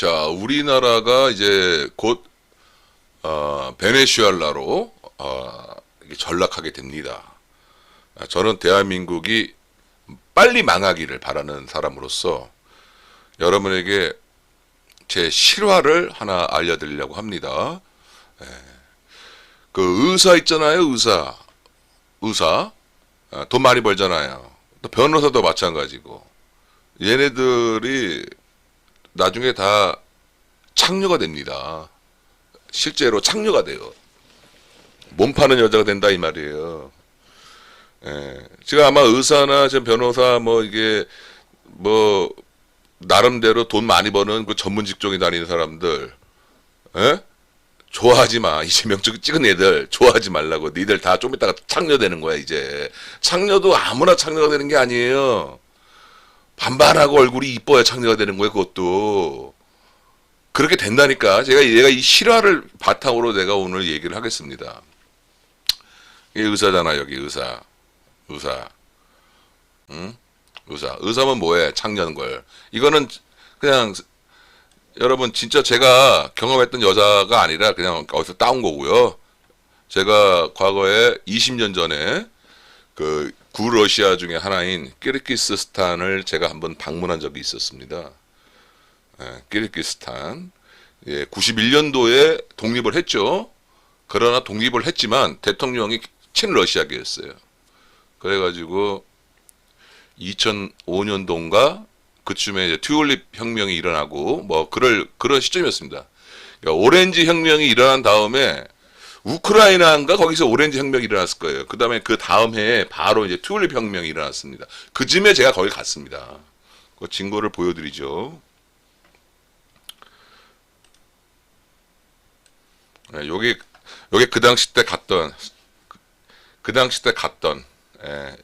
자, 우리나라가 이제 곧 어, 베네수엘라로 어, 전락하게 됩니다. 아, 저는 대한민국이 빨리 망하기를 바라는 사람으로서 여러분에게 제 실화를 하나 알려드리려고 합니다. 예. 그 의사 있잖아요, 의사. 의사. 아, 돈 많이 벌잖아요. 또 변호사도 마찬가지고. 얘네들이 나중에 다 창녀가 됩니다. 실제로 창녀가 돼요. 몸 파는 여자가 된다 이 말이에요. 예. 지금 아마 의사나 지금 변호사 뭐 이게 뭐 나름대로 돈 많이 버는 그 전문 직종에 다니는 사람들, 예? 좋아하지 마. 이재명 찍- 찍은 애들 좋아하지 말라고. 니들 다 좀 이따가 창녀 되는 거야 이제. 창녀도 아무나 창녀가 되는 게 아니에요. 반반하고 얼굴이 이뻐야 창녀가 되는 거예요 그것도. 그렇게 된다니까. 제가 얘가 이 실화를 바탕으로 내가 오늘 얘기를 하겠습니다. 이게 의사잖아 여기 의사. 의사. 응? 의사. 의사면 뭐해? 창년 걸. 이거는 그냥 여러분 진짜 제가 경험했던 여자가 아니라 그냥 어디서 따온 거고요. 제가 과거에 20년 전에 그 구러시아 중에 하나인 키르기스스탄을 제가 한번 방문한 적이 있었습니다. 예, 키르기스탄. 예, 91년도에 독립을 했죠. 그러나 독립을 했지만 대통령이 친러시아계였어요. 그래가지고 2005년도인가 그쯤에 이제 튜올립 혁명이 일어나고 뭐 그럴 그런 시점이었습니다. 그러니까 오렌지 혁명이 일어난 다음에 우크라이나인가 거기서 오렌지 혁명이 일어났을 거예요. 그 다음에 그 다음 해에 바로 이제 튜올립 혁명이 일어났습니다. 그쯤에 제가 거기 갔습니다. 그 증거를 보여드리죠. 네, 요게 요게 그 당시 때 갔던 그, 그 당시 때 갔던 예,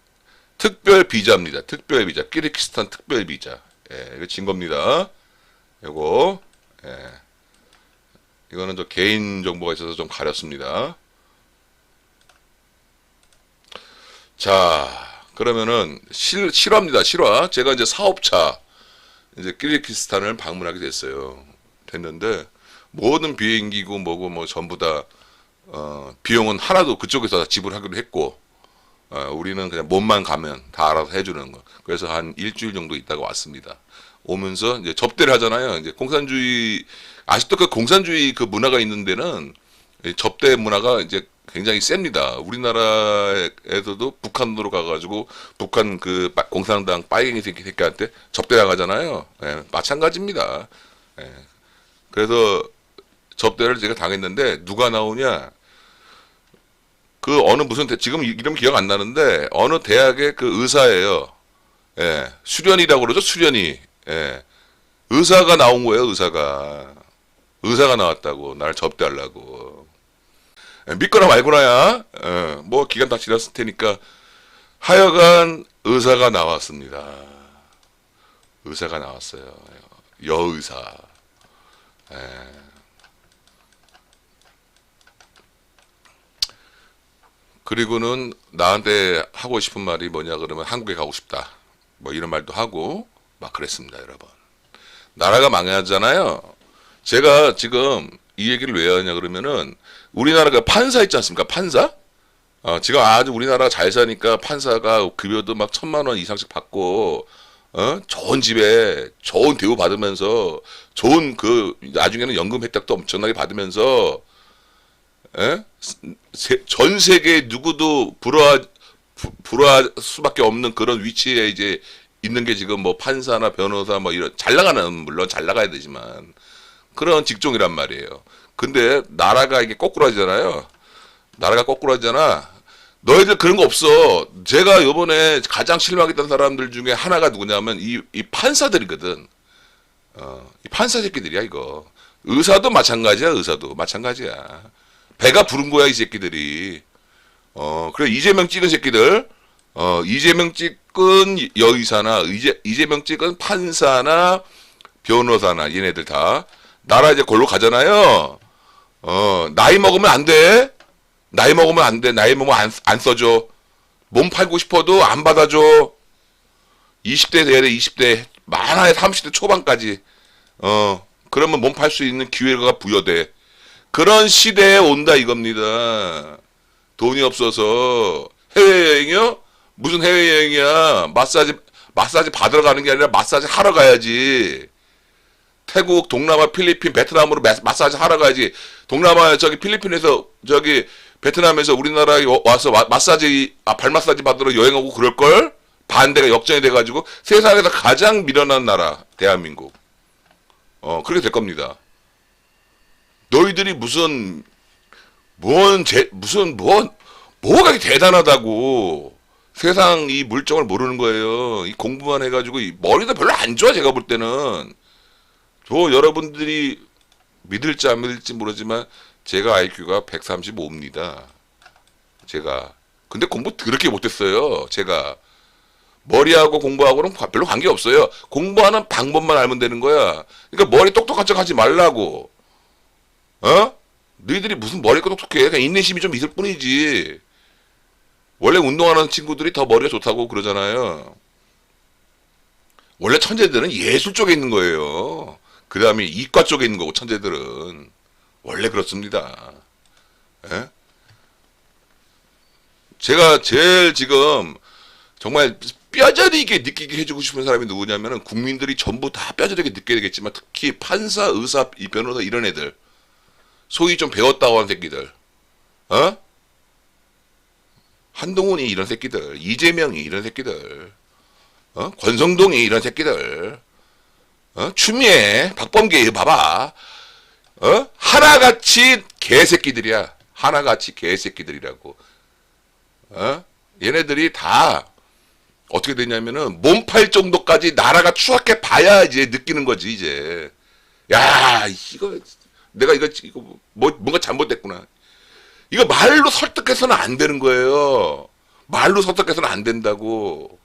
특별 비자입니다. 특별 비자. 키르기스탄 특별 비자. 예, 이거 증거입니다. 요거 예. 이거는 저 개인 정보가 있어서 좀 가렸습니다. 자, 그러면은 실, 실화입니다. 실화. 제가 이제 사업차 이제 키르기스탄을 방문하게 됐어요. 됐는데 모든 비행기고 뭐고 뭐 전부 다 어, 비용은 하나도 그쪽에서 다 지불하기로 했고 어, 우리는 그냥 몸만 가면 다 알아서 해주는 거. 그래서 한 일주일 정도 있다가 왔습니다. 오면서 이제 접대를 하잖아요. 이제 공산주의 아직도 그 공산주의 그 문화가 있는 데는 이 접대 문화가 이제 굉장히 셉니다. 우리나라에서도 북한으로 가가지고 북한 그 빠- 공산당 빨갱이 새끼 새끼한테 접대당하잖아요. 예, 마찬가지입니다. 예. 그래서 접대를 제가 당했는데 누가 나오냐? 그 어느 무슨 대, 지금 이름 기억 안 나는데 어느 대학의 그 의사예요. 예, 수련이라고 그러죠. 수련이. 예. 의사가 나온 거예요. 의사가. 의사가 나왔다고 날 접대하려고. 예, 믿거나 말거나야. 예, 뭐 기간 다 지났을 테니까 하여간 의사가 나왔습니다. 의사가 나왔어요. 여의사. 그리고는 나한테 하고 싶은 말이 뭐냐 그러면 한국에 가고 싶다. 뭐 이런 말도 하고 막 그랬습니다, 여러분. 나라가 망하잖아요. 제가 지금 이 얘기를 왜 하냐 그러면은 우리나라가 판사 있지 않습니까? 판사? 어, 지금 아주 우리나라가 잘 사니까 판사가 급여도 막 천만 원 이상씩 받고 어? 좋은 집에 좋은 대우 받으면서 좋은 그 나중에는 연금 혜택도 엄청나게 받으면서 에? 세- 전 세계 누구도 부- 부러워할 수밖에 없는 그런 위치에 이제 있는 게 지금 뭐 판사나 변호사 뭐 이런 잘 나가는 물론 잘 나가야 되지만 그런 직종이란 말이에요. 근데 나라가 이게 거꾸로하잖아요. 나라가 거꾸로하잖아. 너희들 그런 거 없어. 제가 요번에 가장 실망했던 사람들 중에 하나가 누구냐면 이, 이 판사들이거든. 어, 이 판사 새끼들이야 이거. 의사도 마찬가지야. 의사도 마찬가지야. 배가 부른 거야 이 새끼들이. 어 그래 이재명 찍은 새끼들. 어 이재명 찍 은 여의사나 이재 이재명 찍은 판사나 변호사나 얘네들 다 나라 이제 골로 가잖아요. 어 나이 먹으면 안 돼. 나이 먹으면 안 돼. 나이 먹으면 안, 안 써줘. 몸 팔고 싶어도 안 받아줘. 20대 돼야 돼, 20대. 많아야 30대 초반까지. 어, 그러면 몸 팔 수 있는 기회가 부여돼. 그런 시대에 온다 이겁니다. 돈이 없어서 해외여행이요? 무슨 해외여행이야? 마사지 마사지 받으러 가는 게 아니라 마사지 하러 가야지. 태국, 동남아, 필리핀, 베트남으로 마- 마사지 하러 가야지. 동남아 저기 필리핀에서 저기 베트남에서 우리나라에 와- 와서 마, 마사지 아, 발 마사지 받으러 여행하고 그럴 걸? 반대가 역전이 돼 가지고 세상에서 가장 미련한 나라 대한민국. 어, 그렇게 될 겁니다. 너희들이 무슨 뭔 제, 무슨 뭔 뭐가 대단하다고 세상 이 물정을 모르는 거예요. 이 공부만 해가지고 이 머리도 별로 안 좋아 제가 볼 때는 저 여러분들이 믿을지 안 믿을지 모르지만 제가 IQ가 135입니다. 제가 근데 공부 그렇게 못했어요. 제가 머리하고 공부하고는 과- 별로 관계 없어요. 공부하는 방법만 알면 되는 거야. 그러니까 머리 똑똑한 척 하지 말라고. 어? 너희들이 무슨 머리가 똑똑해? 그냥 인내심이 좀 있을 뿐이지. 원래 운동하는 친구들이 더 머리가 좋다고 그러잖아요. 원래 천재들은 예술 쪽에 있는 거예요. 그 다음에 이과 쪽에 있는 거고, 천재들은. 원래 그렇습니다. 예? 제가 제일 지금 정말 뼈저리게 느끼게 해주고 싶은 사람이 누구냐면은 국민들이 전부 다 뼈저리게 느껴야 되겠지만 특히 판사, 의사, 이 변호사 이런 애들. 소위 좀 배웠다고 하는 새끼들. 어? 한동훈이 이런 새끼들, 이재명이 이런 새끼들, 어? 권성동이 이런 새끼들, 어? 추미애, 박범계 봐봐, 어? 하나같이 개새끼들이야. 하나같이 개새끼들이라고. 어? 얘네들이 다 어떻게 되냐면은 몸팔 정도까지 나라가 추악해 봐야 이제 느끼는 거지 이제. 야 이거 내가 이거 이거 뭐 뭔가 잘못됐구나. 이거 말로 설득해서는 안 되는 거예요. 말로 설득해서는 안 된다고.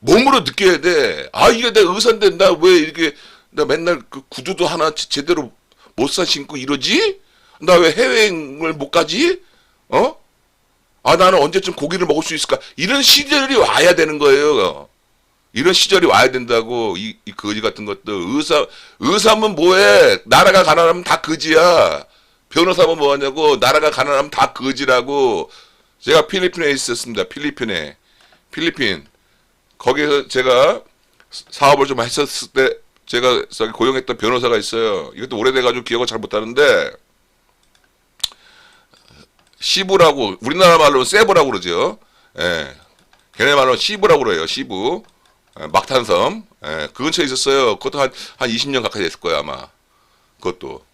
몸으로 느껴야 돼. 아, 이게 내 의사인데 나 왜 이렇게 나 맨날 그 구두도 하나 제- 제대로 못 사 신고 이러지? 나 왜 해외여행을 못 가지? 어? 아, 나는 언제쯤 고기를 먹을 수 있을까? 이런 시절이 와야 되는 거예요. 이런 시절이 와야 된다고 이, 이 거지 같은 것들 의사 의사면 뭐해 나라가 가난하면 다 거지야 변호사면 뭐하냐고 나라가 가난하면 다 거지라고. 제가 필리핀에 있었습니다. 필리핀에. 필리핀. 거기서 제가 사업을 좀 했었을 때 제가 저기 고용했던 변호사가 있어요. 이것도 오래돼가지고 기억을 잘 못하는데 시부라고 우리나라 말로 세부라고 그러죠. 예. 걔네 말로 시부라고 그래요. 시부. 예, 막탄섬. 예, 그 근처에 있었어요. 그것도 한, 한 20년 가까이 됐을 거야 아마. 그것도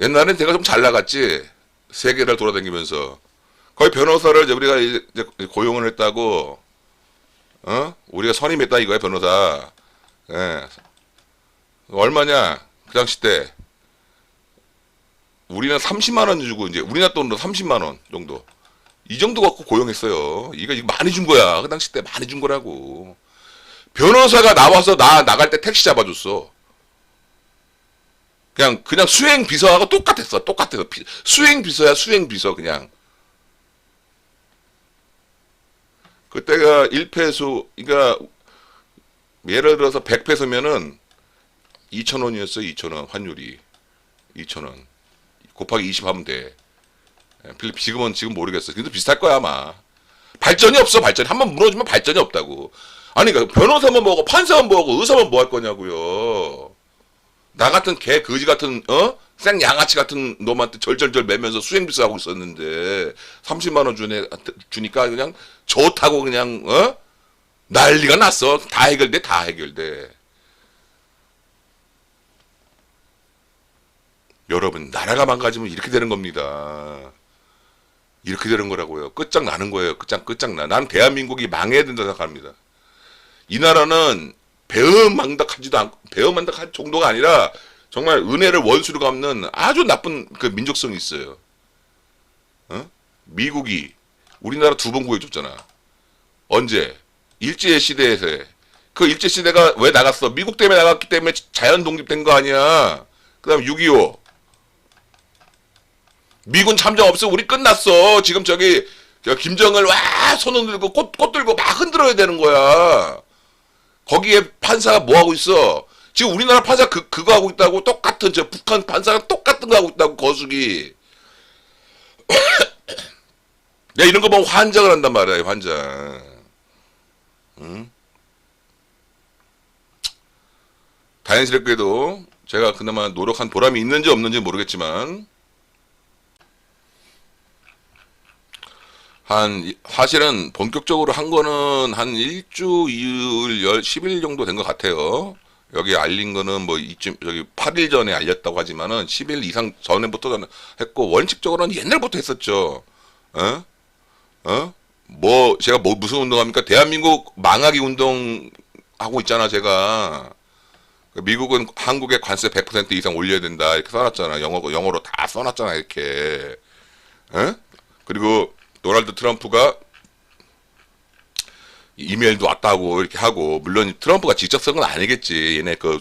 옛날엔 제가 좀 잘 나갔지 세계를 돌아다니면서 거의 변호사를 이제 우리가 이제 고용을 했다고 어 우리가 선임했다 이거야 변호사 예 얼마냐 그 당시 때 우리는 30만 원 주고 이제 우리나라 돈으로 30만 원 정도 이 정도 갖고 고용했어요. 이거, 이거 많이 준 거야. 그 당시 때 많이 준 거라고. 변호사가 나와서 나 나갈 때 택시 잡아줬어. 그냥 그냥 수행 비서하고 똑같았어. 똑같아서 비- 수행 비서야 수행 비서 그냥. 그때가 1패소 그러니까 예를 들어서 100패소면은 2,000원이었어. 2,000원 환율이. 2,000원. 곱하기 20 하면 돼. 예, 필리핀 지금은 지금 모르겠어. 근데 비슷할 거야 아마. 발전이 없어 발전이 한번 무너지면 발전이 없다고. 아니 그러니까 변호사만 뭐하고 판사만 뭐하고 의사만 뭐 할 거냐고요. 나 같은 개 거지 같은 어? 생 양아치 같은 놈한테 절절절 매면서 수행비서 하고 있었는데 30만 원 주네 주니까 그냥 좋다고 그냥 어? 난리가 났어. 다 해결돼 다 해결돼. 여러분 나라가 망가지면 이렇게 되는 겁니다. 이렇게 되는 거라고요. 끝장나는 거예요. 끝장 끝장나. 난 대한민국이 망해야 된다 생각합니다. 이 나라는 배은망덕하지도 않고 배은망덕할 정도가 아니라 정말 은혜를 원수로 갚는 아주 나쁜 그 민족성이 있어요. 어? 미국이 우리나라 두 번 구해줬잖아. 언제? 일제 시대에서 그 일제 시대가 왜 나갔어? 미국 때문에 나갔기 때문에 자연 독립된 거 아니야. 그다음 6.25 미군 참전 없으면 우리 끝났어. 지금 저기 저 김정을 와 손을 들고 꽃, 꽃 들고 막 흔들어야 되는 거야. 거기에 판사가 뭐 하고 있어? 지금 우리나라 판사 그, 그거 하고 있다고 똑같은 저 북한 판사랑 똑같은 거 하고 있다고 거수기. 야 이런 거 보면 환장을 한단 말이야 환장. 응? 다행스럽게도 제가 그나마 노력한 보람이 있는지 없는지 모르겠지만 한 사실은 본격적으로 한 거는 한 일주 이일 열 10일 정도 된 것 같아요. 여기 알린 거는 뭐 이쯤 저기 8일 전에 알렸다고 하지만은 10일 이상 전에부터 했고 원칙적으로는 옛날부터 했었죠. 어? 어? 뭐 제가 뭐 무슨 운동합니까? 대한민국 망하기 운동 하고 있잖아, 제가. 미국은 한국에 관세 100% 이상 올려야 된다 이렇게 써놨잖아 영어 영어로 다 써놨잖아 이렇게 에? 그리고 도널드 트럼프가 이메일도 왔다고 이렇게 하고 물론 트럼프가 직접 쓴 건 아니겠지 얘네 그,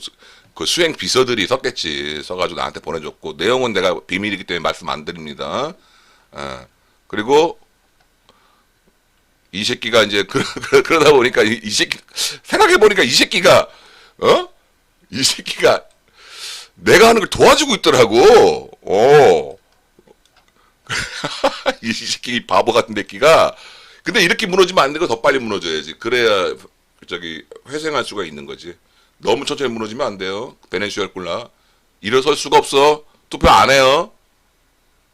그 수행 비서들이 썼겠지 써가지고 나한테 보내줬고 내용은 내가 비밀이기 때문에 말씀 안 드립니다 어. 그리고 이 새끼가 이제 그, 그, 러 다 보니까 이, 이 새끼 생각해 보니까 이 새끼가 어? 이 새끼가 내가 하는 걸 도와주고 있더라고. 어. 이 새끼 바보 같은 새끼가 근데 이렇게 무너지면 안 되고 더 빨리 무너져야지. 그래야 저기 회생할 수가 있는 거지. 너무 천천히 무너지면 안 돼요. 베네수엘 꿀라 일어설 수가 없어. 투표 안 해요.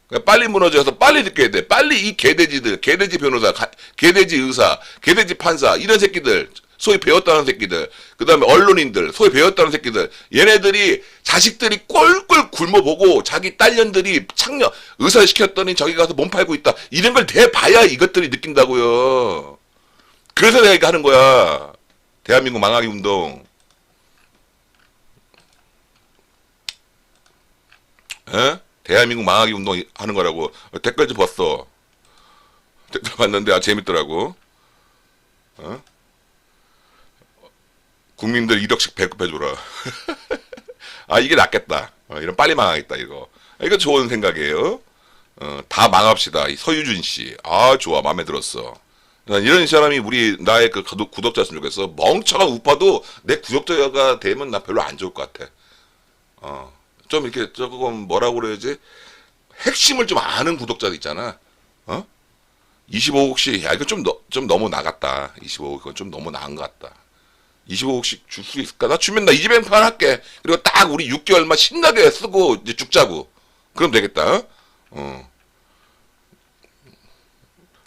그러니까 빨리 무너져서 빨리 느껴야 돼. 빨리 이 개돼지들, 개돼지 변호사, 가- 개돼지 의사, 개돼지 판사 이런 새끼들 소위 배웠다는 새끼들, 그 다음에 언론인들, 소위 배웠다는 새끼들, 얘네들이 자식들이 꼴꼴 굶어보고 자기 딸년들이 창녀 의사 시켰더니 저기 가서 몸 팔고 있다. 이런 걸 대봐야 이것들이 느낀다고요. 그래서 내가 하는 거야. 대한민국 망하기 운동. 에? 대한민국 망하기 운동 하는 거라고 댓글 좀 봤어. 댓글 봤는데 아 재밌더라고. 어? 국민들 1억씩 배급해줘라. 아 이게 낫겠다. 어, 이런 빨리 망하겠다 이거. 아, 이거 좋은 생각이에요. 어, 다 망합시다. 이 서유준 씨. 아 좋아 마음에 들었어. 난 이런 사람이 우리 나의 그 구독- 구독자였으면 좋겠어. 멍청한 우파도 내 구독자가 되면 나 별로 안 좋을 것 같아. 어, 좀 이렇게 조금 뭐라고 그래야지 핵심을 좀 아는 구독자들 있잖아. 어? 25억씩 야 이거 좀, 너, 좀 너무 나갔다. 25억 이건 좀 너무 나은 것 같다. 25억씩 줄 수 있을까? 나 주면 나 이지뱅판 할게. 그리고 딱 우리 6개월만 신나게 쓰고 이제 죽자고. 그럼 되겠다. 어.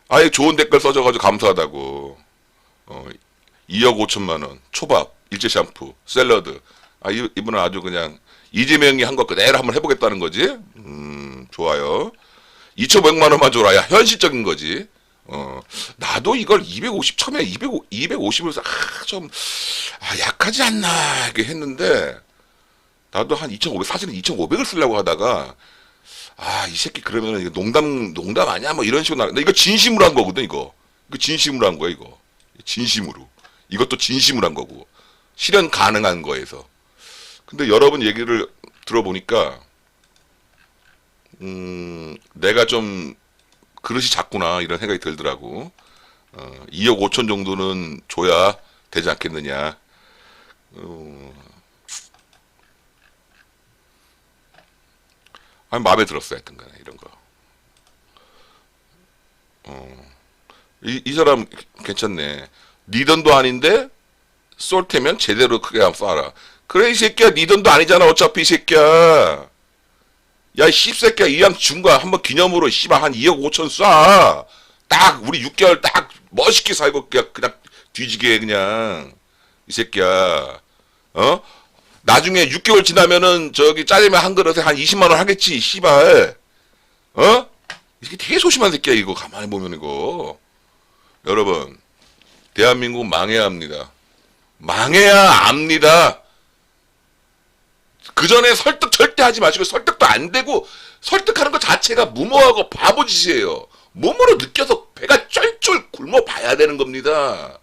아예 좋은 댓글 써줘가지고 감사하다고. 어, 2억 5천만 원, 초밥, 일제 샴푸, 샐러드. 아, 이, 이분은 아주 그냥 이재명이 한거 그대로 한번 해보겠다는 거지. 음, 좋아요. 2,500만 원만 줘라. 야, 현실적인 거지. 어, 나도 이걸 250, 처음에 200, 250을, 아, 좀, 아, 약하지 않나, 이렇게 했는데, 나도 한 2,500, 사실은 2,500을 쓰려고 하다가, 아, 이 새끼 그러면은 이거 농담, 농담 아니야? 뭐 이런 식으로 나, 나 이거 진심으로 한 거거든, 이거. 이거 진심으로 한 거야, 이거. 진심으로. 이것도 진심으로 한 거고. 실현 가능한 거에서. 근데 여러분 얘기를 들어보니까, 음, 내가 좀 그릇이 작구나, 이런 생각이 들더라고. 어, 2억 5천 정도는 줘야 되지 않겠느냐. 어, 아니, 마음에 들었어, 하여튼 간에, 이런 거. 어, 이, 이 사람 괜찮네. 니 돈도 아닌데, 쏠 테면 제대로 크게 한번 쏴라. 그래, 이 새끼야, 니 돈도 아니잖아, 어차피, 이 새끼야. 야, 이 씹새끼야, 이왕 준 거야. 한번 기념으로, 씨발, 한 2억 5천 쏴. 딱, 우리 6개월 딱, 멋있게 살고, 그냥, 그냥 뒤지게, 그냥. 이 새끼야. 어? 나중에 6개월 지나면은, 저기, 짜장면 한 그릇에 한 20만원 하겠지, 씨발. 어? 이게 되게 소심한 새끼야, 이거. 가만히 보면, 이거. 여러분, 대한민국 망해야 합니다. 망해야 압니다. 그 전에 설득 절대 하지 마시고 설득도 안 되고 설득하는 것 자체가 무모하고 바보 짓이에요. 몸으로 느껴서 배가 쫄쫄 굶어 봐야 되는 겁니다.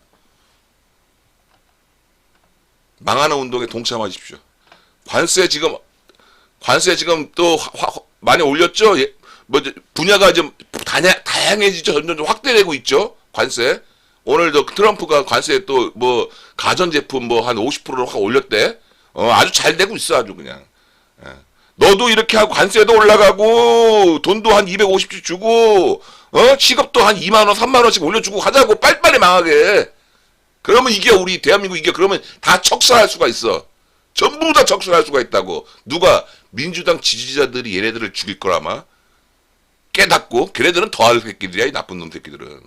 망하는 운동에 동참하십시오. 관세 지금 관세 지금 또 화- 화- 많이 올렸죠. 예, 뭐 분야가 좀 다냐, 다양해지죠. 점점 좀 확대되고 있죠. 관세. 오늘 저 트럼프가 관세 또 뭐 가전제품 뭐 한 50%로 확 올렸대. 어, 아주 잘 되고 있어 아주 그냥. 예. 너도 이렇게 하고 관세도 올라가고 돈도 한 250씩 주고 어 시급도 한 2만 원, 3만 원씩 올려주고 하자고 빨리빨리 망하게. 그러면 이게 우리 대한민국 이게 그러면 다 척사할 수가 있어. 전부 다 척사할 수가 있다고. 누가 민주당 지지자들이 얘네들을 죽일 거라마 깨닫고 걔네들은 더할 새끼들이야 이 나쁜 놈 새끼들은.